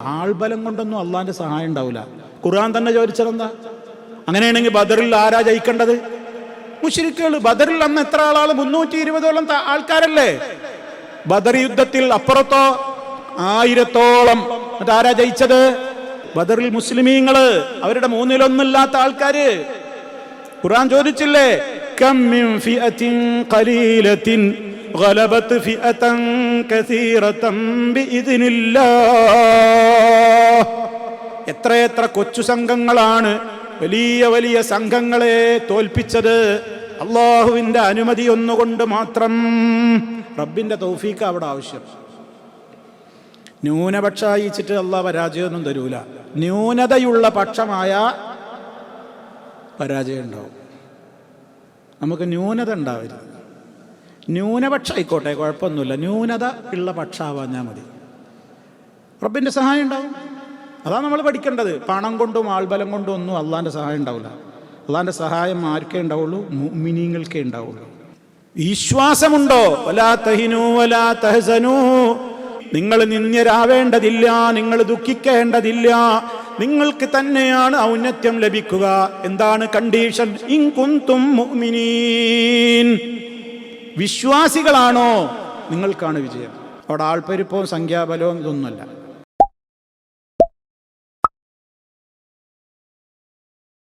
ആൾബലം കൊണ്ടൊന്നും അള്ളാന്റെ സഹായം ഉണ്ടാവില്ല ഖുർആൻ തന്നെ ചോദിച്ചതെന്താ അങ്ങനെയാണെങ്കിൽ ബദറിൽ ആരാ ജയിക്കേണ്ടത് മുഷിരിക്കുകൾ ബദറിൽ അന്ന് എത്ര ആളാണ് മുന്നൂറ്റി ഇരുപതോളം ത- ആൾക്കാരല്ലേ ബദർ യുദ്ധത്തിൽ അപ്പുറത്തോ ആയിരത്തോളം എന്നിട്ട് ആരാ ജയിച്ചത് ബദറിൽ മുസ്ലിമീങ്ങള് അവരുടെ മൂന്നിലൊന്നില്ലാത്ത ആൾക്കാര് ഖുർആൻ ചോദിച്ചില്ലേ കം മിൻ ഫിഅത്തിൻ ഖലീലത്തിൻ غلبت فئة كثيرة بإذن الله എത്രയെത്ര കൊച്ചു സംഘങ്ങളാണ് വലിയ വലിയ സംഘങ്ങളെ തോൽപ്പിച്ചത്. അള്ളാഹുവിന്റെ അനുമതി ഒന്നുകൊണ്ട് മാത്രം. റബ്ബിന്റെ തൗഫീക്ക് അവിടെ ആവശ്യം. ന്യൂനപക്ഷ അയച്ചിട്ട് അള്ളാഹ് പരാജയമൊന്നും തരൂല. ന്യൂനതയുള്ള പക്ഷമായ പരാജയം ഉണ്ടാവും. നമുക്ക് ന്യൂനത ഉണ്ടാവരുത്. ന്യൂനപക്ഷ ആയിക്കോട്ടെ കുഴപ്പമൊന്നുമില്ല. ന്യൂനത ഉള്ള പക്ഷാവാഞ്ഞാൽ മതി. റബ്ബിന്റെ സഹായം ഉണ്ടാവും. അതാണ് നമ്മൾ പഠിക്കേണ്ടത്. പണം കൊണ്ടും ആൾബലം കൊണ്ടും ഒന്നും അള്ളാന്റെ സഹായം ഉണ്ടാവില്ല. അള്ളാന്റെ സഹായം ആർക്കേ ഉണ്ടാവുള്ളൂ? മിനിങ്ങൾക്കേ ഉണ്ടാവുള്ളൂ. വിശ്വാസമുണ്ടോ? വലാ തഹിനു വലാ തഹസനു. നിങ്ങൾ നിന്ദ്യരാവേണ്ടതില്ല നിങ്ങൾ ദുഃഖിക്കേണ്ടതില്ല. നിങ്ങൾക്ക് തന്നെയാണ് ഔന്നത്യം ലഭിക്കുക. എന്താണ് കണ്ടീഷൻ ഇൻകുന്തും വിശ്വാസികളാണോ? നിങ്ങൾക്കാണ് വിജയം. അവിടെ ആൾപ്പെരുപ്പവും സംഖ്യാബലവും ഇതൊന്നുമല്ല.